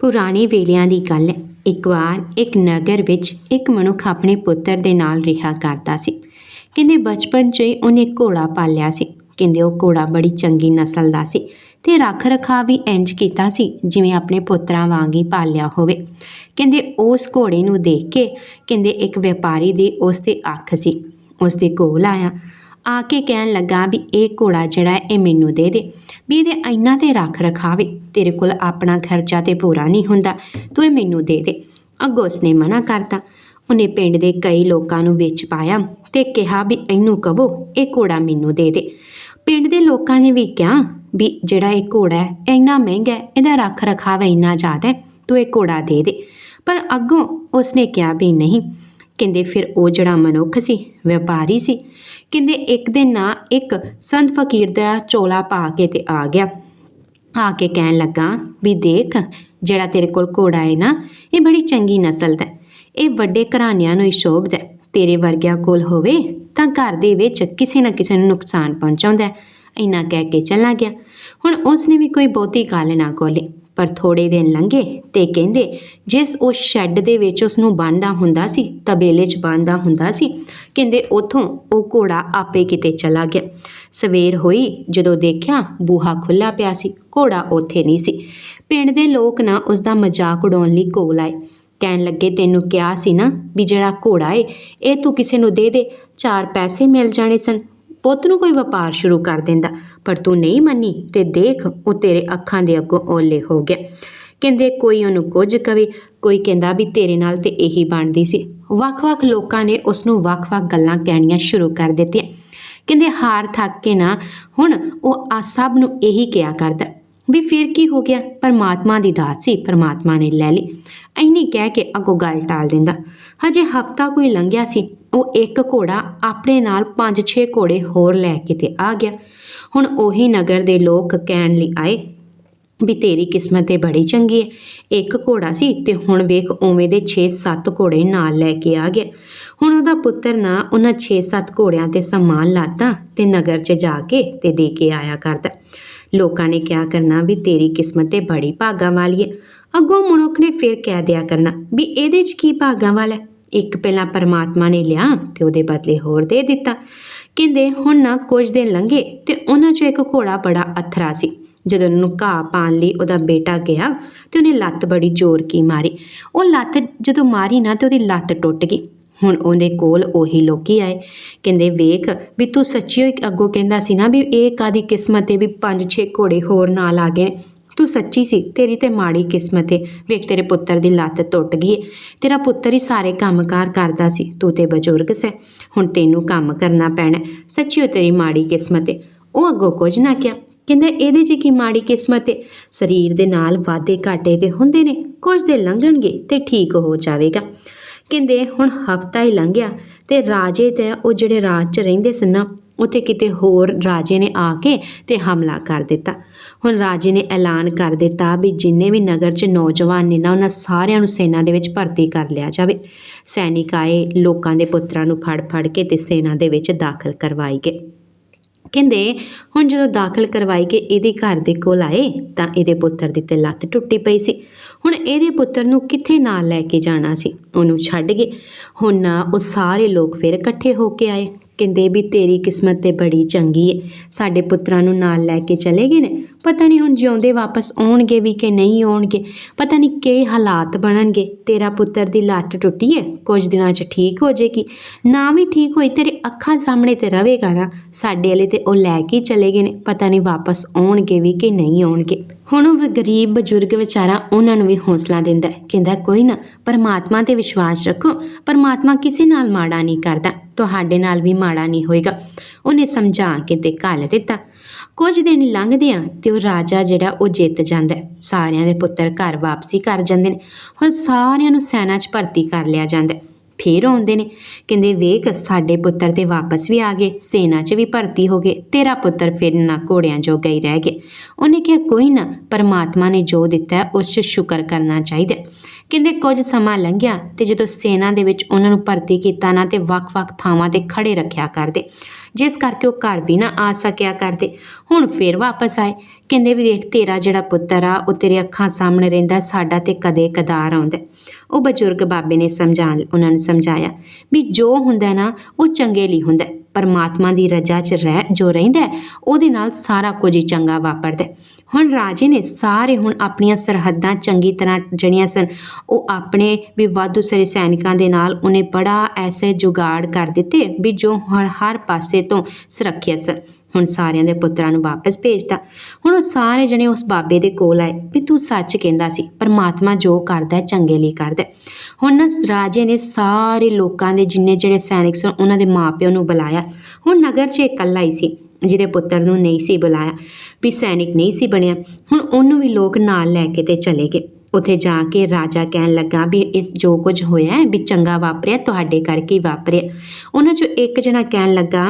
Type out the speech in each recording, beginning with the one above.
ਪੁਰਾਣੇ ਵੇਲਿਆਂ ਦੀ ਗੱਲ ਹੈ। ਇੱਕ ਵਾਰ ਇੱਕ ਨਗਰ ਵਿੱਚ ਇੱਕ ਮਨੁੱਖ ਆਪਣੇ ਪੁੱਤਰ ਦੇ ਨਾਲ ਰਿਹਾ ਕਰਦਾ ਸੀ। ਕਹਿੰਦੇ ਬਚਪਨ 'ਚ ਹੀ ਉਹਨੇ ਘੋੜਾ ਪਾਲਿਆ ਸੀ। ਕਹਿੰਦੇ ਉਹ ਘੋੜਾ ਬੜੀ ਚੰਗੀ ਨਸਲ ਦਾ ਸੀ ਤੇ ਰੱਖ ਰਖਾ ਵੀ ਇੰਜ ਕੀਤਾ ਸੀ ਜਿਵੇਂ ਆਪਣੇ ਪੁੱਤਰਾਂ ਵਾਂਗ ਹੀ ਪਾਲਿਆ ਹੋਵੇ। ਕਹਿੰਦੇ ਉਸ ਘੋੜੇ ਨੂੰ ਦੇਖ ਕੇ ਕਹਿੰਦੇ ਇੱਕ ਵਪਾਰੀ ਦੀ ਉਸ ਤੇ ਅੱਖ ਸੀ। ਉਸ ਦੇ ਕੋਲ ਆਇਆ। ਆ ਕੇ ਕਹਿਣ ਲੱਗਾ ਵੀ ਇਹ ਘੋੜਾ ਜਿਹੜਾ ਇਹ ਮੈਨੂੰ ਦੇ ਦੇ। ਵੀ ਇਹਦੇ ਇੰਨਾ ਤੇ ਰੱਖ ਰਖਾਵੇ, ਤੇਰੇ ਕੋਲ ਆਪਣਾ ਖਰਚਾ ਤੇ ਪੂਰਾ ਨਹੀਂ ਹੁੰਦਾ, ਤੂੰ ਇਹ ਮੈਨੂੰ ਦੇ ਦੇ। ਅੱਗੋਂ ਉਸਨੇ ਮਨਾ ਕਰਤਾ। ਉਹਨੇ ਪਿੰਡ ਦੇ ਕਈ ਲੋਕਾਂ ਨੂੰ ਵਿੱਚ ਪਾਇਆ ਤੇ ਕਿਹਾ ਵੀ ਇਹਨੂੰ ਕਹੋ, ਇਹ ਘੋੜਾ ਮੈਨੂੰ ਦੇ ਦੇ। ਪਿੰਡ ਦੇ ਲੋਕਾਂ ਨੇ ਵੀ ਕਿਹਾ ਵੀ ਜਿਹੜਾ ਇਹ ਘੋੜਾ ਹੈ ਇੰਨਾ ਮਹਿੰਗਾ ਹੈ, ਇਹਦਾ ਰੱਖ ਰਖਾਵ ਇੰਨਾ ਜ਼ਿਆਦਾ ਹੈ, ਤੂੰ ਇਹ ਘੋੜਾ ਦੇ ਦੇ। ਪਰ ਅੱਗੋਂ ਉਸਨੇ ਕਿਹਾ ਵੀ ਨਹੀਂ। ਕਹਿੰਦੇ ਫਿਰ ਉਹ ਜਿਹੜਾ ਮਨੁੱਖ ਸੀ, ਵਪਾਰੀ ਸੀ, ਕਹਿੰਦੇ ਇੱਕ ਦਿਨ ਨਾ ਇੱਕ ਸੰਤ ਫਕੀਰ ਦਾ ਚੋਲਾ ਪਾ ਕੇ ਤੇ ਆ ਗਿਆ। ਆ ਕੇ ਕਹਿਣ ਲੱਗਾ, ਵੀ ਦੇਖ, ਜਿਹੜਾ ਤੇਰੇ ਕੋਲ ਘੋੜਾ ਹੈ ਨਾ, ਇਹ ਬੜੀ ਚੰਗੀ ਨਸਲ ਦਾ ਇਹ ਵੱਡੇ ਘਰਾਣਿਆਂ ਨੂੰ ਹੀ ਸ਼ੋਭਦਾ ਹੈ। ਤੇਰੇ ਵਰਗਿਆਂ ਕੋਲ ਹੋਵੇ ਤਾਂ ਘਰ ਦੇ ਵਿੱਚ ਕਿਸੇ ਨਾ ਕਿਸੇ ਨੂੰ ਨੁਕਸਾਨ ਪਹੁੰਚਾਉਂਦਾ ਇੰਨਾ ਕਹਿ ਕੇ ਚਲਾ ਗਿਆ। ਹੁਣ ਉਸ ਨੇ ਵੀ ਕੋਈ ਬਹੁਤੀ ਗੱਲ ਨਾ ਖੋਲੀ ਪਰ ਥੋੜੇ ਦਿਨ ਲੰਘੇ ਤੇ ਕਹਿੰਦੇ, ਜਿਸ ਉਹ ਸ਼ੈੱਡ ਦੇ ਵਿੱਚ ਉਸ ਨੂੰ ਬੰਨ੍ਹਦਾ ਹੁੰਦਾ ਸੀ, ਤਬੇਲੇ 'ਚ ਬੰਨ੍ਹਦਾ ਹੁੰਦਾ ਸੀ, ਕਹਿੰਦੇ ਉਥੋਂ ਉਹ ਘੋੜਾ ਆਪੇ ਕਿਤੇ ਚਲਾ ਗਿਆ। ਸਵੇਰ ਹੋਈ ਜਦੋਂ ਦੇਖਿਆ ਬੂਹਾ ਖੁੱਲਾ ਪਿਆ ਸੀ, ਘੋੜਾ ਉੱਥੇ ਨਹੀਂ ਸੀ। ਪਿੰਡ ਦੇ ਲੋਕ ਨਾ ਉਸ ਦਾ ਮਜ਼ਾਕ ਉਡਾਉਣ ਲਈ ਕੋਲ ਆਏ। ਕਹਿਣ ਲੱਗੇ, ਤੈਨੂੰ ਕਿਹਾ ਸੀ ਨਾ ਵੀ ਜਿਹੜਾ ਘੋੜਾ ਏ, ਇਹ ਤੂੰ ਕਿਸੇ ਨੂੰ ਦੇ ਦੇ, ਚਾਰ ਪੈਸੇ ਮਿਲ ਜਾਣੇ ਸਨ। ਪੁੱਤ ਨੂੰ ਕੋਈ ਵਪਾਰ ਸ਼ੁਰੂ ਕਰ ਦਿੰਦਾ। ਪਰ ਤੂੰ ਨਹੀਂ ਮੰਨੀ ਤੇ ਦੇਖ, ਉਹ ਤੇਰੇ ਅੱਖਾਂ ਦੇ ਅੱਗੋਂ ਓਲੇ ਹੋ ਗਿਆ। ਕਹਿੰਦੇ, ਕੋਈ ਉਹਨੂੰ ਕੁਝ ਕਵੇ। ਕੋਈ ਕਹਿੰਦਾ ਵੀ ਤੇਰੇ ਨਾਲ ਤੇ ਇਹੀ ਬਣਦੀ ਸੀ। ਵੱਖ-ਵੱਖ ਲੋਕਾਂ ਨੇ ਉਸ ਨੂੰ ਵੱਖ-ਵੱਖ ਗੱਲਾਂ ਕਹਿਣੀਆਂ ਸ਼ੁਰੂ ਕਰ ਦਿੱਤੀਆਂ। ਕਹਿੰਦੇ, ਹਾਰ ਥੱਕ ਕੇ ਨਾ, ਹੁਣ ਉਹ ਆ ਸਭ ਨੂੰ ਇਹੀ ਕਿਹਾ ਕਰਦਾ ਵੀ ਫਿਰ ਕੀ ਹੋ ਗਿਆ? ਪਰਮਾਤਮਾ ਦੀ ਦਾਤ ਸੀ, ਪਰਮਾਤਮਾ ਨੇ ਲੈ ਲਈ। ਐਨੀ ਕਹਿ ਕੇ ਅੱਗੋਂ ਗੱਲ ਟਾਲ ਦਿੰਦਾ। ਹਜੇ ਹਫਤਾ ਕੋਈ ਲੰਘਿਆ ਸੀ ਉਹ ਇੱਕ ਘੋੜਾ ਆਪਣੇ ਨਾਲ 5-6 ਘੋੜੇ ਹੋਰ ਲੈ ਕੇ ਤੇ ਆ ਗਿਆ। ਹੁਣ ਉਹੀ ਨਗਰ ਦੇ ਲੋਕ ਕਹਿਣ ਲਈ ਆਏ ਵੀ ਤੇਰੀ ਕਿਸਮਤ ਤੇ ਬੜੀ ਚੰਗੀ ਹੈ। ਇੱਕ ਘੋੜਾ ਸੀ ਤੇ ਹੁਣ ਵੇਖ ਉਵੇਂ ਦੇ 6-7 ਘੋੜੇ ਨਾਲ ਲੈ ਕੇ ਆ ਗਿਆ। ਹੁਣ ਉਹਦਾ ਪੁੱਤਰ ਨਾ ਉਹਨਾਂ 6-7 ਘੋੜਿਆਂ ਤੇ ਸਮਾਨ ਲਾਤਾ ਤੇ ਨਗਰ 'ਚ ਜਾ ਕੇ ਤੇ ਦੇ ਕੇ ਆਇਆ ਕਰਦਾ। ਲੋਕਾਂ ਨੇ ਕਿਹਾ ਕਰਨਾ ਵੀ ਤੇਰੀ ਕਿਸਮਤ ਤੇ ਬੜੀ ਭਾਗਾਂ ਵਾਲੀ ਹੈ। ਅੱਗੋਂ ਮਨੁੱਖ ਨੇ ਫਿਰ ਕਹਿ ਦਿਆ ਕਰਨਾ ਵੀ ਇਹਦੇ 'ਚ ਕੀ ਭਾਗਾਂ ਵਾਲਾ ਇੱਕ ਪਹਿਲਾਂ ਪਰਮਾਤਮਾ ਨੇ ਲਿਆ ਤੇ ਉਹਦੇ ਬਦਲੇ ਹੋਰ ਦੇ ਦਿੱਤਾ। ਕਹਿੰਦੇ, ਹੁਣ ਨਾ ਕੁਝ ਦਿਨ ਲੰਘੇ ਤੇ ਉਹਨਾਂ 'ਚੋਂ ਇੱਕ ਘੋੜਾ ਬੜਾ ਅਥਰਾ ਸੀ। ਜਦੋਂ ਉਹਨੂੰ ਘਾਹ ਪਾਣ ਲਈ ਉਹਦਾ ਬੇਟਾ ਗਿਆ ਤੇ ਉਹਨੇ ਲੱਤ ਬੜੀ ਜ਼ੋਰ ਕੀ ਮਾਰੀ। ਉਹ ਲੱਤ ਜਦੋਂ ਮਾਰੀ ਨਾ ਤੇ ਉਹਦੀ ਲੱਤ ਟੁੱਟ ਗਈ। ਹੁਣ ਉਹਦੇ ਕੋਲ ਉਹੀ ਲੋਕੀ ਆਏ। ਕਹਿੰਦੇ, ਵੇਖ ਵੀ ਤੂੰ ਸੱਚੀਓ ਇੱਕ ਅੱਗੋਂ ਕਹਿੰਦਾ ਸੀ ਨਾ ਵੀ ਇਹ ਕਾਦੀ ਕਿਸਮਤ ਹੈ ਵੀ ਪੰਜ ਛੇ ਘੋੜੇ ਹੋਰ ਨਾਲ ਆ ਗਏ ਤੂੰ ਸੱਚੀ ਸੀ, ਤੇਰੀ ਤੇ ਮਾੜੀ ਕਿਸਮਤ ਏ। ਵੇਖ, ਤੇਰੇ ਪੁੱਤਰ ਦੀ ਲੱਤ ਟੁੱਟ ਗਈ ਹੈ ਤੇਰਾ ਪੁੱਤਰ ਹੀ ਸਾਰੇ ਕੰਮਕਾਰ ਕਰਦਾ ਸੀ, ਤੂੰ ਤੇ ਬਜ਼ੁਰਗ ਸੈਂ। ਹੁਣ ਤੈਨੂੰ ਕੰਮ ਕਰਨਾ ਪੈਣਾ ਹੈ। ਸੱਚੀਓ ਤੇਰੀ ਮਾੜੀ ਕਿਸਮਤ ਏ। ਉਹ ਅੱਗੋਂ ਕੁਝ ਨਾ ਕਿਹਾ। ਕਹਿੰਦਾ, ਇਹਦੇ 'ਚ ਕੀ ਮਾੜੀ ਕਿਸਮਤ ਏ? ਸਰੀਰ ਦੇ ਨਾਲ ਵਾਧੇ ਘਾਟੇ ਤੇ ਹੁੰਦੇ ਨੇ। ਕੁਝ ਦੇ ਲੰਘਣਗੇ ਤੇ ਠੀਕ ਹੋ ਜਾਵੇਗਾ। ਕਹਿੰਦੇ, ਹੁਣ ਹਫਤਾ ਹੀ ਲੰਘਿਆ ਤੇ ਰਾਜੇ ਤੇ ਉਹ ਜਿਹੜੇ ਰਾਜ 'ਚ ਰਹਿੰਦੇ ਸਨ ਨਾ ਉੱਥੇ ਕਿਤੇ ਹੋਰ ਰਾਜੇ ਨੇ ਆ ਕੇ ਤੇ ਹਮਲਾ ਕਰ ਦਿੱਤਾ। ਹੁਣ ਰਾਜੇ ਨੇ ਐਲਾਨ ਕਰ ਦਿੱਤਾ ਵੀ ਜਿੰਨੇ ਵੀ ਨਗਰ 'ਚ ਨੌਜਵਾਨ ਨੇ ਨਾ, ਉਹਨਾਂ ਸਾਰਿਆਂ ਨੂੰ ਸੈਨਾ ਦੇ ਵਿੱਚ ਭਰਤੀ ਕਰ ਲਿਆ ਜਾਵੇ। ਸੈਨਿਕ ਆਏ, ਲੋਕਾਂ ਦੇ ਪੁੱਤਰਾਂ ਨੂੰ ਫੜ ਫੜ ਕੇ ਤੇ ਸੈਨਾ ਦੇ ਵਿੱਚ ਦਾਖਲ ਕਰਵਾਈ ਗਏ। ਕਹਿੰਦੇ, ਹੁਣ ਜਦੋਂ ਦਾਖਲ ਕਰਵਾਈ ਕੇ ਇਹਦੇ ਘਰ ਦੇ ਕੋਲ ਆਏ ਤਾਂ ਇਹਦੇ ਪੁੱਤਰ ਦੀ ਤੇ ਲੱਤ ਟੁੱਟੀ ਪਈ ਸੀ। ਹੁਣ ਇਹਦੇ ਪੁੱਤਰ ਨੂੰ ਕਿੱਥੇ ਨਾਲ ਲੈ ਕੇ ਜਾਣਾ ਸੀ? ਉਹਨੂੰ ਛੱਡ ਗਏ। ਹੁਣ ਨਾ ਉਹ ਸਾਰੇ ਲੋਕ ਫਿਰ ਇਕੱਠੇ ਹੋ ਕੇ ਆਏ। ਕਹਿੰਦੇ ਵੀ ਤੇਰੀ ਕਿਸਮਤ ਤੇ ਬੜੀ ਚੰਗੀ ਏ। ਸਾਡੇ ਪੁੱਤਰਾਂ ਨੂੰ ਨਾਲ ਲੈ ਕੇ ਚਲੇ ਗਏ ਨੇ। ਪਤਾ ਨਹੀਂ ਹੁਣ ਜਿਉਂਦੇ ਵਾਪਸ ਆਉਣਗੇ ਵੀ ਕਿ ਨਹੀਂ ਆਉਣਗੇ। ਪਤਾ ਨਹੀਂ ਕੀ ਹਾਲਾਤ ਬਣਨਗੇ। ਤੇਰਾ ਪੁੱਤਰ ਦੀ ਲੱਤ ਟੁੱਟੀ ਹੈ ਕੁਝ ਦਿਨਾਂ 'ਚ ਠੀਕ ਹੋ ਜਾਏਗੀ ਨਾ ਵੀ ਠੀਕ ਹੋਈ, ਤੇਰੇ ਅੱਖਾਂ ਸਾਹਮਣੇ ਤੇ ਰਹੇਗਾ ਨਾ। ਸਾਡੇ ਵਾਲੇ ਤੇ ਉਹ ਲੈ ਕੇ ਹੀ ਚਲੇ ਗਏ ਨੇ। ਪਤਾ ਨਹੀਂ ਵਾਪਸ ਆਉਣਗੇ ਵੀ ਕਿ ਨਹੀਂ ਆਉਣਗੇ। ਹੁਣ ਉਹ ਗਰੀਬ ਬਜ਼ੁਰਗ ਵਿਚਾਰਾ ਉਹਨਾਂ ਨੂੰ ਵੀ ਹੌਸਲਾ ਦਿੰਦਾ ਕਹਿੰਦਾ, ਕੋਈ ਨਾ, ਪਰਮਾਤਮਾ ਤੇ ਵਿਸ਼ਵਾਸ ਰੱਖੋ। ਪਰਮਾਤਮਾ ਕਿਸੇ ਨਾਲ ਮਾੜਾ ਨਹੀਂ ਕਰਦਾ। ਤੁਹਾਡੇ ਨਾਲ ਵੀ ਮਾੜਾ ਨਹੀਂ ਹੋਏਗਾ। ਉਹਨੇ ਸਮਝਾ ਕੇ ਤੇ ਘੱਲ ਦਿੱਤਾ। ਕੁਝ ਦਿਨ ਲੰਘਦੇ ਲੰਘਦਿਆਂ ਤੇ ਉਹ ਰਾਜਾ ਜਿਹੜਾ ਉਹ ਜਿੱਤ ਜਾਂਦਾ ਸਾਰਿਆਂ ਦੇ ਪੁੱਤਰ ਘਰ ਵਾਪਸੀ ਕਰ ਜਾਂਦੇ ਨੇ। ਹੁਣ ਸਾਰਿਆਂ ਨੂੰ ਸੈਨਾ 'ਚ ਭਰਤੀ ਕਰ ਲਿਆ ਜਾਂਦਾ ਹੈ। ਫੇਰ ਆਉਂਦੇ ਨੇ। ਕਹਿੰਦੇ, ਵੇਖ, ਸਾਡੇ ਪੁੱਤਰ ਤੇ ਵਾਪਸ ਵੀ ਆ ਗਏ। ਸੈਨਾ 'ਚ ਵੀ ਭਰਤੀ ਹੋ ਗਏ। ਤੇਰਾ ਪੁੱਤਰ ਫਿਰ ਨਾ ਘੋੜਿਆਂ ਜੋਗਾ ਹੀ ਰਹਿ ਗਏ ਉਹਨੇ ਕਿਹਾ, ਕੋਈ ਨਾ, ਪਰਮਾਤਮਾ ਨੇ ਜੋ ਦਿੱਤਾ ਉਸ 'ਚ ਸ਼ੁਕਰ ਕਰਨਾ ਚਾਹੀਦਾ ਕਹਿੰਦੇ ਕੁਝ ਸਮਾਂ ਲੰਘਿਆ ਤੇ ਜਦੋਂ ਸੈਨਾ ਦੇ ਵਿੱਚ ਉਹਨਾਂ ਨੂੰ ਭਰਤੀ ਕੀਤਾ ਨਾ ਤੇ ਵੱਖ-ਵੱਖ ਥਾਵਾਂ ਤੇ ਖੜੇ ਰੱਖਿਆ ਕਰਦੇ, ਜਿਸ ਕਰਕੇ ਉਹ ਘਰ ਵੀ ਨਾ ਆ ਸਕਿਆ ਕਰਦੇ। ਹੁਣ ਫਿਰ ਵਾਪਸ ਆਏ, ਕਹਿੰਦੇ ਵੀ ਦੇਖ ਤੇਰਾ ਜਿਹੜਾ ਪੁੱਤਰ ਆ, ਉਹ ਤੇਰੇ ਅੱਖਾਂ ਸਾਹਮਣੇ ਰਹਿੰਦਾ, ਸਾਡਾ ਤੇ ਕਦੇ ਕਦਾਰ ਆਉਂਦਾ। ਉਹ ਬਜ਼ੁਰਗ ਬਾਬੇ ਨੇ ਸਮਝਾ, ਉਹਨਾਂ ਨੂੰ ਸਮਝਾਇਆ ਵੀ ਜੋ ਹੁੰਦਾ ਨਾ, ਉਹ ਚੰਗੇ ਲਈ ਹੁੰਦਾ। ਪਰਮਾਤਮਾ ਦੀ ਰਜ਼ਾ 'ਚ ਰਹਿ, ਜੋ ਰਹਿੰਦਾ, ਉਹਦੇ ਨਾਲ ਸਾਰਾ ਕੁਝ ਹੀ ਚੰਗਾ ਵਾਪਰਦਾ। ਹੁਣ ਰਾਜੇ ਨੇ ਸਾਰੇ ਹੁਣ ਆਪਣੀਆਂ ਸਰਹੱਦਾਂ ਚੰਗੀ ਤਰ੍ਹਾਂ ਜਿਹੜੀਆਂ ਸਨ। ਉਹ ਆਪਣੇ ਵੀ ਵਾਧੂ ਸਾਰੇ ਸੈਨਿਕਾਂ ਦੇ ਨਾਲ ਉਹਨੇ ਬੜਾ ਐਸੇ ਜੁਗਾੜ ਕਰ ਦਿੱਤੇ ਵੀ ਜੋ ਹਰ ਹਰ ਪਾਸੇ ਤੋਂ ਸੁਰੱਖਿਅਤ ਸਨ। ਹੁਣ ਸਾਰਿਆਂ ਦੇ ਪੁੱਤਰਾਂ ਨੂੰ ਵਾਪਸ ਭੇਜਤਾ। ਹੁਣ ਉਹ ਸਾਰੇ ਜਣੇ ਉਸ ਬਾਬੇ ਦੇ ਕੋਲ ਆਏ ਵੀ ਤੂੰ ਸੱਚ ਕਹਿੰਦਾ ਸੀ, ਪਰਮਾਤਮਾ ਜੋ ਕਰਦਾ ਚੰਗੇ ਲਈ ਕਰਦਾ ਹੁਣ ਨਾ ਰਾਜੇ ਨੇ ਸਾਰੇ ਲੋਕਾਂ ਦੇ ਜਿੰਨੇ ਜਿਹੜੇ ਸੈਨਿਕ ਸਨ, ਉਹਨਾਂ ਦੇ ਮਾਪਿਆਂ ਨੂੰ ਬੁਲਾਇਆ। ਹੁਣ ਨਗਰ 'ਚ ਇਕੱਲਾ ਹੀ ਸੀ। ਜਿਹਦੇ ਪੁੱਤਰ ਨੂੰ ਨਹੀਂ ਸੀ ਬੁਲਾਇਆ, ਵੀ ਸੈਨਿਕ ਨਹੀਂ ਸੀ ਬਣਿਆ। ਹੁਣ ਉਹਨੂੰ ਵੀ ਲੋਕ ਨਾਲ ਲੈ ਕੇ ਤੇ ਚਲੇ ਗਏ। ਉੱਥੇ ਜਾ ਕੇ ਰਾਜਾ ਕਹਿਣ ਲੱਗਾ ਵੀ ਇਸ ਜੋ ਕੁਝ ਹੋਇਆ ਵੀ ਚੰਗਾ ਵਾਪਰਿਆ, ਤੁਹਾਡੇ ਕਰਕੇ ਹੀ ਵਾਪਰਿਆ। ਉਹਨਾਂ 'ਚੋਂ ਇੱਕ ਜਣਾ ਕਹਿਣ ਲੱਗਾ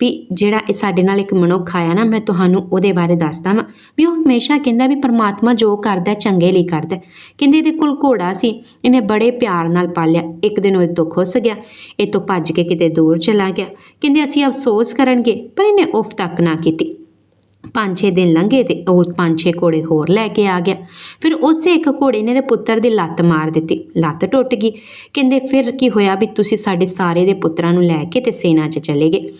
ਵੀ ਜਿਹੜਾ ਇਹ ਸਾਡੇ ਨਾਲ ਇੱਕ ਮਨੁੱਖ ਆਇਆ ਨਾ, ਮੈਂ ਤੁਹਾਨੂੰ ਉਹਦੇ ਬਾਰੇ ਦੱਸਦਾ ਵਾਂ ਵੀ ਉਹ ਹਮੇਸ਼ਾ ਕਹਿੰਦਾ ਵੀ ਪਰਮਾਤਮਾ ਜੋ ਕਰਦਾ ਚੰਗੇ ਲਈ ਕਰਦਾ ਕਹਿੰਦੇ ਇਹਦੇ ਕੋਲ ਘੋੜਾ ਸੀ, ਇਹਨੇ ਬੜੇ ਪਿਆਰ ਨਾਲ ਪਾਲਿਆ। ਇੱਕ ਦਿਨ ਉਹਦੇ ਤੋਂ ਖੁੱਸ ਗਿਆ, ਇਹ ਤੋਂ ਭੱਜ ਕੇ ਕਿਤੇ ਦੂਰ ਚਲਾ ਗਿਆ। ਕਹਿੰਦੇ ਅਸੀਂ ਅਫਸੋਸ ਕਰਨਗੇ, ਪਰ ਇਹਨੇ ਉਫ ਤੱਕ ਨਾ ਕੀਤੀ। ਪੰਜ ਛੇ ਦਿਨ ਲੰਘੇ ਤੇ ਉਹ ਪੰਜ ਛੇ ਘੋੜੇ ਹੋਰ ਲੈ ਕੇ ਆ ਗਿਆ। ਫਿਰ ਉਸੇ ਇੱਕ ਘੋੜੇ ਨੇ ਦੇ ਪੁੱਤਰ ਦੀ ਲੱਤ ਮਾਰ ਦਿੱਤੀ। ਲੱਤ ਟੁੱਟ ਗਈ। ਕਹਿੰਦੇ, ਫਿਰ ਕੀ ਹੋਇਆ ਵੀ ਤੁਸੀਂ ਸਾਡੇ ਸਾਰੇ ਦੇ ਪੁੱਤਰਾਂ ਨੂੰ ਲੈ ਕੇ ਤੇ ਸੈਨਾ 'ਚ ਚਲੇ ਗਏ?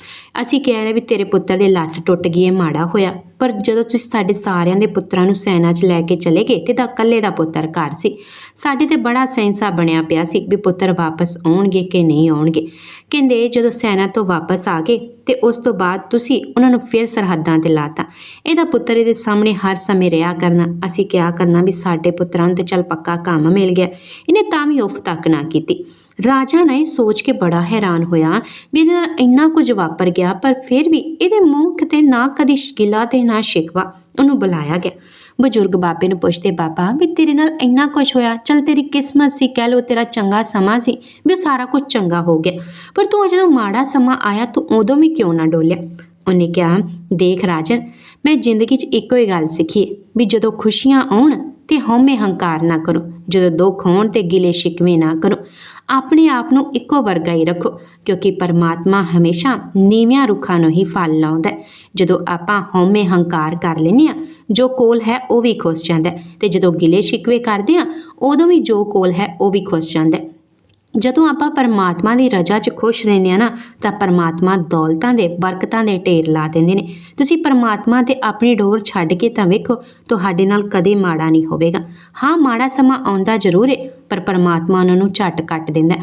ਅਸੀਂ ਕਹਿ ਰਹੇ ਵੀ ਤੇਰੇ ਪੁੱਤਰ ਦੀ ਲੱਤ ਟੁੱਟ ਗਈ, ਇਹ ਮਾੜਾ ਹੋਇਆ। ਪਰ ਜਦੋਂ ਤੁਸੀਂ ਸਾਡੇ ਸਾਰਿਆਂ ਦੇ ਪੁੱਤਰਾਂ ਨੂੰ ਸੈਨਾ 'ਚ ਲੈ ਕੇ ਚਲੇ ਗਏ ਤੇ ਦਾ ਇਕੱਲੇ ਦਾ ਪੁੱਤਰ ਘਰ ਸੀ, ਸਾਡੇ ਤੇ ਬੜਾ ਸੈਂਸਾ ਬਣਿਆ ਪਿਆ ਸੀ ਵੀ ਪੁੱਤਰ ਵਾਪਸ ਆਉਣਗੇ ਕਿ ਨਹੀਂ ਆਉਣਗੇ। ਕਹਿੰਦੇ ਜਦੋਂ ਸੈਨਾ ਤੋਂ ਵਾਪਸ ਆ ਗਏ ਤੇ ਉਸ ਤੋਂ ਬਾਅਦ ਤੁਸੀਂ ਉਹਨਾਂ ਨੂੰ ਫਿਰ ਸਰਹੱਦਾਂ ਤੇ ਲਾਤਾ। ਇਹਦਾ ਪੁੱਤਰ ਇਹਦੇ ਸਾਹਮਣੇ ਹਰ ਸਮੇਂ ਰਿਹਾ ਕਰਨਾ। ਅਸੀਂ ਕਿਹਾ ਕਰਨਾ ਵੀ ਸਾਡੇ ਪੁੱਤਰਾਂ ਨੂੰ ਤੇ ਚੱਲ ਪੱਕਾ ਕੰਮ ਮਿਲ ਗਿਆ। ਇਹਨੇ ਤਾਂ ਵੀ ਉਫ ਤੱਕ ਨਾ ਕੀਤੀ। ਰਾਜਾ ਨੇ ਸੋਚ ਕੇ ਬੜਾ ਹੈਰਾਨ ਹੋਇਆ ਵੀ ਇਹਦੇ ਨਾਲ ਇੰਨਾ ਕੁਝ ਵਾਪਰ ਗਿਆ, ਪਰ ਫਿਰ ਵੀ ਇਹਦੇ ਮੂੰਹ ਤੇ ਨਾ ਕਦੀ ਸ਼ਿਕਲਾ ਤੇ ਨਾ ਸ਼ਿਕਵਾ, ਉਹਨੂੰ ਬੁਲਾਇਆ ਗਿਆ। ਬਜ਼ੁਰਗ ਬਾਬੇ ਨੂੰ ਪੁੱਛਦੇ, ਬਾਬਾ, ਵੀ ਤੇਰੇ ਨਾਲ ਇੰਨਾ ਕੁਝ ਹੋਇਆ? ਚਲ ਤੇਰੀ ਕਿਸਮਤ ਸੀ, ਕਹਿ ਲੋ ਤੇਰਾ ਚੰਗਾ ਸਮਾਂ ਸੀ, ਵੀ ਸਾਰਾ ਕੁਝ ਚੰਗਾ ਹੋ ਗਿਆ। ਪਰ ਤੂੰ ਜਦੋਂ ਮਾੜਾ ਸਮਾਂ ਆਇਆ, ਤੂੰ ਉਦੋਂ ਵੀ ਕਿਉਂ ਨਾ ਡੋਲਿਆ? ਉਹਨੇ ਕਿਹਾ, ਦੇਖ ਰਾਜਨ, ਮੈਂ ਜ਼ਿੰਦਗੀ 'ਚ ਇੱਕੋ ਹੀ ਗੱਲ ਸਿੱਖੀ ਵੀ ਜਦੋਂ ਖੁਸ਼ੀਆਂ ਆਉਣ ਤੇ ਹਉਮੈ ਹੰਕਾਰ ਨਾ ਕਰੋ, ਜਦੋਂ ਦੁੱਖ ਹੋਣ ਤੇ ਗਿਲੇ ਸ਼ਿਕਵੇ ਨਾ ਕਰੋ। ਆਪਣੇ ਆਪ ਨੂੰ ਇੱਕੋ ਵਰਗਾ ਹੀ ਰੱਖੋ, ਕਿਉਂਕਿ ਪਰਮਾਤਮਾ ਹਮੇਸ਼ਾ ਨੀਵਿਆਂ ਰੁੱਖਾਂ ਨੂੰ ਹੀ ਫਲ ਲਾਉਂਦਾ ਹੈ। ਜਦੋਂ ਆਪਾਂ ਹਉਮੈ ਹੰਕਾਰ ਕਰ ਲੈਂਦੇ ਆ ਜੋ ਕੋਲ ਹੈ ਉਹ ਵੀ ਖੁੱਸ ਜਾਂਦਾ ਹੈ ਤੇ ਜਦੋਂ ਗਿਲੇ ਸ਼ਿਕਵੇ ਕਰਦੇ ਆ ਉਦੋਂ ਵੀ ਜੋ ਕੋਲ ਹੈ ਉਹ ਵੀ ਖੁੱਸ ਜਾਂਦਾ ਜਦੋਂ ਆਪਾਂ ਪਰਮਾਤਮਾ ਦੀ ਰਜ਼ਾ 'ਚ ਖੁਸ਼ ਰਹਿੰਦੇ ਆ ਨਾ, ਤਾਂ ਪਰਮਾਤਮਾ ਦੌਲਤਾਂ ਦੇ, ਬਰਕਤਾਂ ਦੇ ਢੇਰ ਲਾ ਦਿੰਦੇ ਨੇ। ਤੁਸੀਂ ਪਰਮਾਤਮਾ ਤੇ ਆਪਣੀ ਡੋਰ ਛੱਡ ਕੇ ਤਾਂ ਵੇਖੋ, ਤੁਹਾਡੇ ਨਾਲ ਕਦੇ ਮਾੜਾ ਨਹੀਂ ਹੋਵੇਗਾ। ਹਾਂ, ਮਾੜਾ ਸਮਾਂ ਆਉਂਦਾ ਜ਼ਰੂਰ ਹੈ ਪਰ ਪਰਮਾਤਮਾ ਉਹਨਾਂ ਨੂੰ ਝੱਟ ਕੱਟ ਦਿੰਦਾ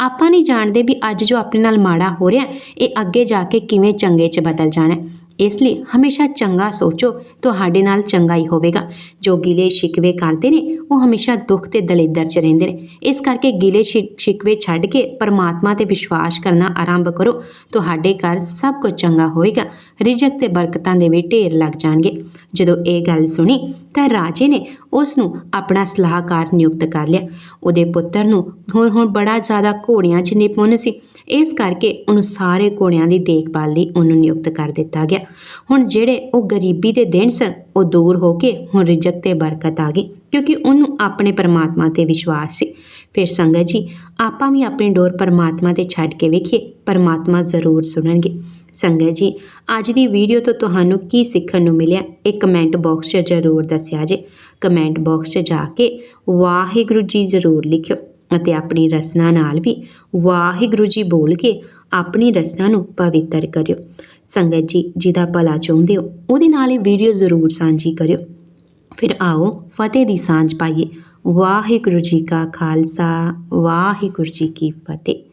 ਆਪਾਂ ਨਹੀਂ ਜਾਣਦੇ ਵੀ ਅੱਜ ਜੋ ਆਪਣੇ ਨਾਲ ਮਾੜਾ ਹੋ ਰਿਹਾ, ਇਹ ਅੱਗੇ ਜਾ ਕੇ ਕਿਵੇਂ ਚੰਗੇ 'ਚ ਬਦਲ ਜਾਣਾ ਇਸ ਲਈ ਹਮੇਸ਼ਾ ਚੰਗਾ ਸੋਚੋ, ਤੁਹਾਡੇ ਨਾਲ ਚੰਗਾ ਹੀ ਹੋਵੇਗਾ। ਜੋ ਗਿਲੇ ਸ਼ਿਕਵੇ ਕਰਦੇ ਨੇ, ਉਹ ਹਮੇਸ਼ਾ ਦੁੱਖ ਤੇ ਦਲਿੱਦਰ 'ਚ ਰਹਿੰਦੇ ਨੇ। ਇਸ ਕਰਕੇ ਗਿਲੇ ਸ਼ਿ- ਸ਼ਿਕਵੇ ਛੱਡ ਕੇ ਪਰਮਾਤਮਾ ਤੇ ਵਿਸ਼ਵਾਸ ਕਰਨਾ ਆਰੰਭ ਕਰੋ। ਤੁਹਾਡੇ ਘਰ ਸਭ ਕੁਝ ਚੰਗਾ ਹੋਏਗਾ ਰਿਜ਼ਕ ਤੇ ਬਰਕਤਾਂ ਦੇ ਵੀ ਢੇਰ ਲੱਗ ਜਾਣਗੇ। ਜਦੋਂ ਇਹ ਗੱਲ ਸੁਣੀ, ਤਾਂ ਰਾਜੇ ਨੇ ਉਸ ਨੂੰ ਆਪਣਾ ਸਲਾਹਕਾਰ ਨਿਯੁਕਤ ਕਰ ਲਿਆ। ਉਹਦੇ ਪੁੱਤਰ ਨੂੰ ਹੁਣ ਹੁਣ ਬੜਾ ਜ਼ਿਆਦਾ ਘੋੜਿਆਂ 'ਚ ਨਿਪੁੰਨ ਸੀ। ਇਸ ਕਰਕੇ ਉਹਨੂੰ ਸਾਰੇ ਘੋੜਿਆਂ ਦੀ ਦੇਖਭਾਲ ਲਈ ਉਹਨੂੰ ਨਿਯੁਕਤ ਕਰ ਦਿੱਤਾ ਗਿਆ। ਹੁਣ ਜਿਹੜੇ ਉਹ ਗਰੀਬੀ ਦੇ ਦਿਨ ਸਨ, ਉਹ ਦੂਰ ਹੋ ਕੇ ਹੁਣ ਰਿਜ਼ਕ ਤੇ ਬਰਕਤ ਆ ਗਈ, ਕਿਉਂਕਿ ਉਹਨੂੰ ਆਪਣੇ ਪਰਮਾਤਮਾ ਤੇ ਵਿਸ਼ਵਾਸ ਸੀ। ਫਿਰ ਸੰਗਤ ਜੀ, ਆਪਾਂ ਵੀ ਆਪਣੀ ਡੋਰ ਪਰਮਾਤਮਾ ਤੇ ਛੱਡ ਕੇ ਵੇਖੀਏ, ਪਰਮਾਤਮਾ ਜ਼ਰੂਰ ਸੁਣਨਗੇ। ਸੰਗਤ ਜੀ, ਅੱਜ ਦੀ ਵੀਡੀਓ ਤੋਂ ਤੁਹਾਨੂੰ ਕੀ ਸਿੱਖਣ ਨੂੰ ਮਿਲਿਆ, ਇਹ ਕਮੈਂਟ ਬਾਕਸ 'ਚ ਜ਼ਰੂਰ ਦੱਸਿਆ ਜੇ। ਕਮੈਂਟ ਬਾਕਸ 'ਚ ਜਾ ਕੇ ਵਾਹਿਗੁਰੂ ਜੀ ਜ਼ਰੂਰ ਲਿਖਿਓ। ਅਤੇ ਆਪਣੀ ਰਸਨਾ ਨਾਲ ਵੀ ਵਾਹਿਗੁਰੂ ਜੀ ਬੋਲ ਕੇ ਆਪਣੀ ਰਸਨਾ ਨੂੰ ਪਵਿੱਤਰ ਕਰਿਓ। ਸੰਗਤ ਜੀ, ਜਿਹਦਾ ਭਲਾ ਚਾਹੁੰਦੇ ਹੋ, ਉਹਦੇ ਨਾਲ ਇਹ ਵੀਡੀਓ ਜ਼ਰੂਰ ਸਾਂਝੀ ਕਰਿਓ। ਫਿਰ ਆਓ ਫਤਿਹ ਦੀ ਸਾਂਝ ਪਾਈਏ। ਵਾਹਿਗੁਰੂ ਜੀ ਕਾ ਖਾਲਸਾ, ਵਾਹਿਗੁਰੂ ਜੀ ਕੀ ਫਤਿਹ।